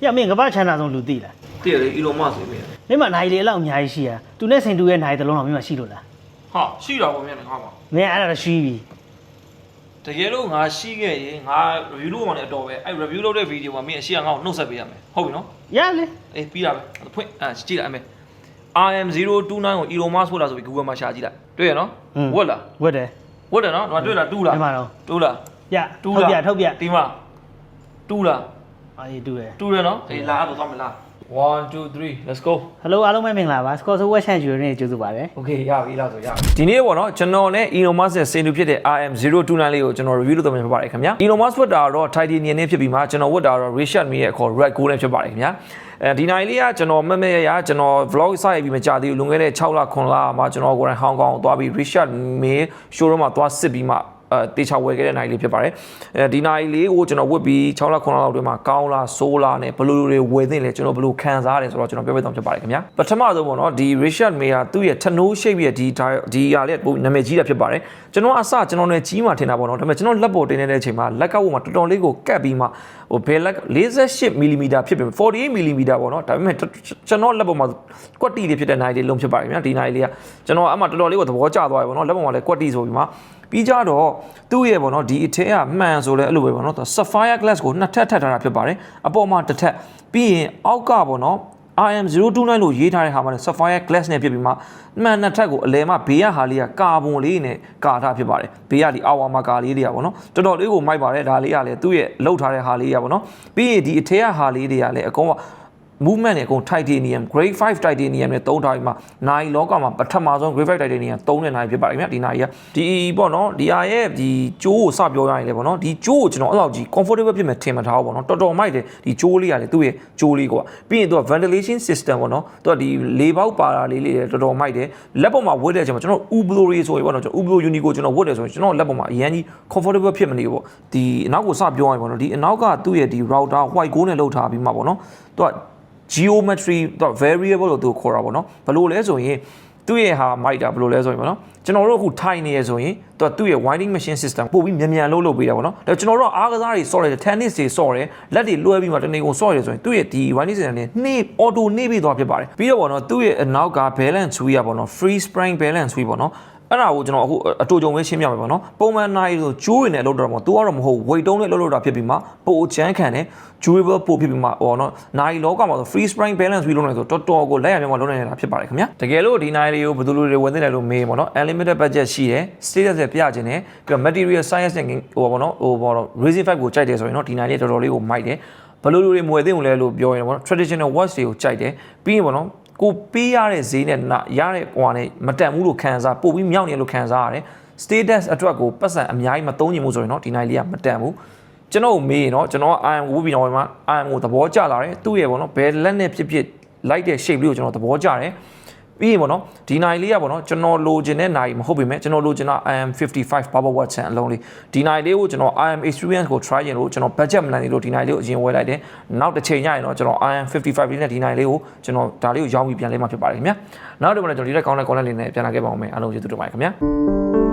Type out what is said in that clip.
ပြမင်းကမ္ဘာချမ်းသာဆုံးလူသိလားတည့်လေအီလွန်မတ်ဆိုပြီးမင်းမနိုင်လေအလောက်အများကြီးရှိရသူနဲ့ဆင်တူရဲ့နိုင်တစ်လုံးတော့မင်းမရှိလို့လားဟာရှိတာပေါ့မြန်ငါမှာမင်းအဲ့ဒါတော့ရှိပြီတကယ်လို့ငါရှိခဲ့ရင်ငါ review လုပ်မှလည်းအတော်ပဲအဲ့ review လုပ်တဲ့ video မှာမင်းအရှိကငါ့ကိုနှုတ်ဆက်ပေးရမယ်ဟုတ်ပြီနော်ရလေအေးပြီးတာပဲဖွင့်အာကြည့်လိုက်အမေ RM029 ကို Elon Musk ဆိုတာဆိုပြီး Google မှာရှာကြည့်လိုက်တွေ့ရနော်ဝတ်လားဝတ်တယ်ဝတ်တယ်နော်ဒီမှာတွေ့လားတူးလားဒီမှာတော့တူးလားပြတူးထုတ်လားပြထုတ်ပြ ဒီမှာတူးလား အားရတူတယ် တူတယ်နော်အေးလာတော့သွားမလား1 2 3 let's go Hello အားလုံးပဲမင်္ဂလာပါ Score Software Channel ဂျူရီနဲ့ကြိုဆိုပါတယ် okay ရပြီလားဆိုရပြီဒီနေ့ပေါ့နော်ကျွန်တော်နဲ့ Elon Musk ရဲ့စင်တူဖြစ်တဲ့ RM029 လေးကိုကျွန်တော် review လုပ်တော့မှာဖြစ်ပါတယ်ခင်ဗျာ Elon Musk ဝတ်တာတော့ Titanium နဲ့ဖြစ်ပြီးမှကျွန်တော်ဝတ်တာတော့ Richard Mille ရဲ့အခေါ် Red Gold နဲ့ဖြစ်ပါတယ်ခင်ဗျာအဲဒီနိုင်လေးကကျွန်တော်မမဲရရကျွန်တော် vlog စရိုက်ပြီးမကြသေးဘူးလွန်ခဲ့တဲ့6လ9လမှာကျွန်တော်ကိုယ်တိုင်ဟောင်ကောင်သွားပြီး Richard Mille showroom မှာသွားစစ်ပြီးမှ အဲတေချာဝယ်ခဲ့တဲ့နိုင်လေးဖြစ်ပါတယ်အဲဒီနိုင်လေးကိုကျွန်တော်ဝတ်ပြီး6လ9လလောက်တွင်းမှာကောင်းလားဆိုးလားနဲ့ဘယ်လိုတွေဝယ်သင့်လဲကျွန်တော်ဘယ်လိုခံစားရတယ်ဆိုတော့ကျွန်တော်ပြောပြသွားဖြစ်ပါတယ်ခင်ဗျာပထမဆုံးပေါ့နော်ဒီ Richard Mille ကသူ့ရဲ့ထနိုးရှိပ်ရဲ့ဒီဒီဟာလေးပုံနာမည်ကြီးတာဖြစ်ပါတယ်ကျွန်တော်အစကျွန်တော်နဲ့ကြီးမှထင်တာပေါ့နော်ဒါပေမဲ့ကျွန်တော်လက်ပေါ်တင်နေတဲ့အချိန်မှာလက်ကဝတ်မှာတော်တော်လေးကိုကတ်ပြီးမှဟိုဘယ်လက်48 mm ဖြစ်ပြီ48 mm ပေါ့နော်ဒါပေမဲ့ကျွန်တော်လက်ပေါ်မှာကွက်တီလေးဖြစ်တဲ့နိုင်လေးလုံးဖြစ်ပါတယ်ခင်ဗျာဒီနိုင်လေးကကျွန်တော်အမှတော်တော်လေးကိုသဘောကျသွားပြီပေါ့နော်လက်ပေါ်မှာလည်းကွက်တီဆိုပြီးမှပြီးကြတော့သူ့ရဲ့ပေါ့နော်ဒီအထက်ကမှန်ဆိုလဲအဲ့လိုပဲပေါ့နော် sapphire glass ကိုနှစ်ထပ်ထပ်ထားတာဖြစ်ပါတယ်အပေါ်မှာတစ်ထပ်ပြီးရင်အောက်ကပေါ့နော် RM029 လို့ရေးထားတဲ့ဟာမှာလည်း sapphire glass နဲ့ဖြစ်ပြီးမှမှန်နှစ်ထပ်ကိုအလဲမှာဘေးကဟာလေးကကာဗွန်လေးနဲ့ကာထားဖြစ်ပါတယ်ဘေးကဒီအာဝါမာကာလေးတွေကပေါ့နော်တော်တော်လေးကိုမိုက်ပါတယ်ဒါလေးကလည်းသူ့ရဲ့လှုပ်ထားတဲ့ဟာလေးကပေါ့နော်ပြီးရင်ဒီအထက်ကဟာလေးတွေကလည်းအကောင်က movement နဲ့အကုန် titanium grade 5 titanium နဲ့သုံးထားပြီးမှနိုင်လောကမှာပထမဆုံး grade 5 titanium သုံးတဲ့နိုင်ဖြစ်ပါတယ်ခင်ဗျဒီနိုင်ကဒီပေါ့နော်ဒီဟာရဲ့ဒီကျိုးကိုစပြောရရင်လေပေါ့နော်ဒီကျိုးကိုကျွန်တော်အဲ့လောက်ကြီး comfortable ဖြစ်မယ်ထင်မထားဘူးပေါ့နော်တော်တော်မိုက်တယ်ဒီကျိုးလေးကလေသူ့ရဲ့ကျိုးလေးကွာပြီးရင်သူက ventilation system ပေါ့နော်သူကဒီလေပေါက်ပါတာလေးလေးတွေတော်တော်မိုက်တယ်လက်ပေါ်မှာဝတ်တဲ့အချိန်မှာကျွန်တော် ublo တွေဆိုရင်ပေါ့နော်ကျွန်တော် ublo uni ကိုကျွန်တော်ဝတ်တယ်ဆိုရင်ကျွန်တော်လက်ပေါ်မှာအရင်ကြီး comfortable ဖြစ်မနေဘူးပေါ့ဒီအနောက်ကိုစပြောရရင်ပေါ့နော်ဒီအနောက်ကသူ့ရဲ့ဒီ router white gold နဲ့လောက်ထားပြီးမှပေါ့နော်သူက geometry တော့ variable လို့သူခေါ်တာပေါ့နော်ဘယ်လိုလဲဆိုရင်သူ့ရဲ့ဟာမိုက်တာဘယ်လိုလဲဆိုရင်ပေါ့နော်ကျွန်တော်တို့အခုထိုင်နေရဆိုရင်သူကသူ့ရဲ့ winding machine system ပို့ပြီးမြန်မြန်လို့လုပ်ပေးတာပေါ့နော်ဒါကျွန်တော်တို့အားကစားတွေဆော့တယ် tennis တွေဆော့တယ်လက်တွေလွှဲပြီးမှတနေကုန်ဆော့ရတယ်ဆိုရင်သူ့ရဲ့ဒီ winding system နဲ့နှေး auto နှေးပြီးသွားဖြစ်ပါတယ်ပြီးတော့ပေါ့နော်သူ့ရဲ့အနောက်က balance wheel อ่ะပေါ့နော် free spring balance wheel ပေါ့နော် အဲ့ဒါကိုကျွန်တော်အခုအတူကြုံပဲရှင်းပြမယ်ပေါ့နော်ပုံမှန်နိုင်ဆိုကျိုးရည်နဲ့လောက်တော့ပေါ့ तू ကတော့မဟုတ် weight တုံးနဲ့လောက်လောက်တာဖြစ်ပြီးမှပိုချမ်းခံတယ် durable ပို့ဖြစ်ပြီးမှဟောနော်နိုင်လောကမှာဆို free spring balance wheel လုံးနေဆိုတော်တော်ကိုလက်ရမြတ်မှာလုံးနေတာဖြစ်ပါတယ်ခင်ဗျာတကယ်လို့ဒီနိုင်လေးကိုဘယ်သူလိုတွေဝင်သင့်တယ်လို့မေးပေါ့နော် unlimited budget ရှိတယ် status တွေပြခြင်းတယ်ပြီးတော့ material science နဲ့ဟိုပေါ့နော်ဟိုပေါ့နော် racing 5ကိုကြိုက်တယ်ဆိုရင်တော့ဒီနိုင်လေးတော်တော်လေးကိုမိုက်တယ်ဘယ်လိုလိုတွေမွေသင့်လဲလို့ပြောရင်ပေါ့နော် traditional watch တွေကိုကြိုက်တယ်ပြီးရင်ပေါ့နော် ကိုပေးရတဲ့ဈေးနဲ့နာရတဲ့ဟိုဟာနဲ့မတန်ဘူးလို့ခံစားပို့ပြီးမြောက်နေလို့ခံစားရတယ် status အတွက်ကိုပတ်စံအများကြီးမသုံးချင်ဘူးဆိုရင်တော့ဒီနိုင်လေးကမတန်ဘူးကျွန်တော်မေးရင်တော့ကျွန်တော် IM ကိုဝပြီးတော့မှ IM ကိုသဘောကျလာတယ်သူ့ရဲ့ပေါ့နော်ဘယ်လက်နဲ့ဖြစ်ဖြစ်လိုက်တဲ့ shape လေးကိုကျွန်တော်သဘောကျတယ် ပြီးရင်ပေါ့နော်ဒီနိုင်လေးကပေါ့နော်ကျွန်တော်လိုချင်တဲ့နိုင်မဟုတ်ပေမဲ့ကျွန်တော်လိုချင်တာ IM 55 power watt ဆန်အလုံးလေးဒီနိုင်လေးကိုကျွန်တော် IM experience ကို try ရင်လို့ကျွန်တော် budget မနိုင်သေးလို့ဒီနိုင်လေးကိုအရင်ဝယ်လိုက်တယ်နောက်တစ်ချိန်ညရင်တော့ကျွန်တော် IM 55လေးနဲ့ဒီနိုင်လေးကိုကျွန်တော်ဒါလေးကိုရောင်းပြီးပြန်လဲမှာဖြစ်ပါတယ်ခင်ဗျာနောက်တော့ကျွန်တော်ဒီတက်ကောင်းတဲ့ content လေးနဲ့ပြန်လာခဲ့ပါဦးမယ်အားလုံးကျေးဇူးတင်ပါတယ်ခင်ဗျာ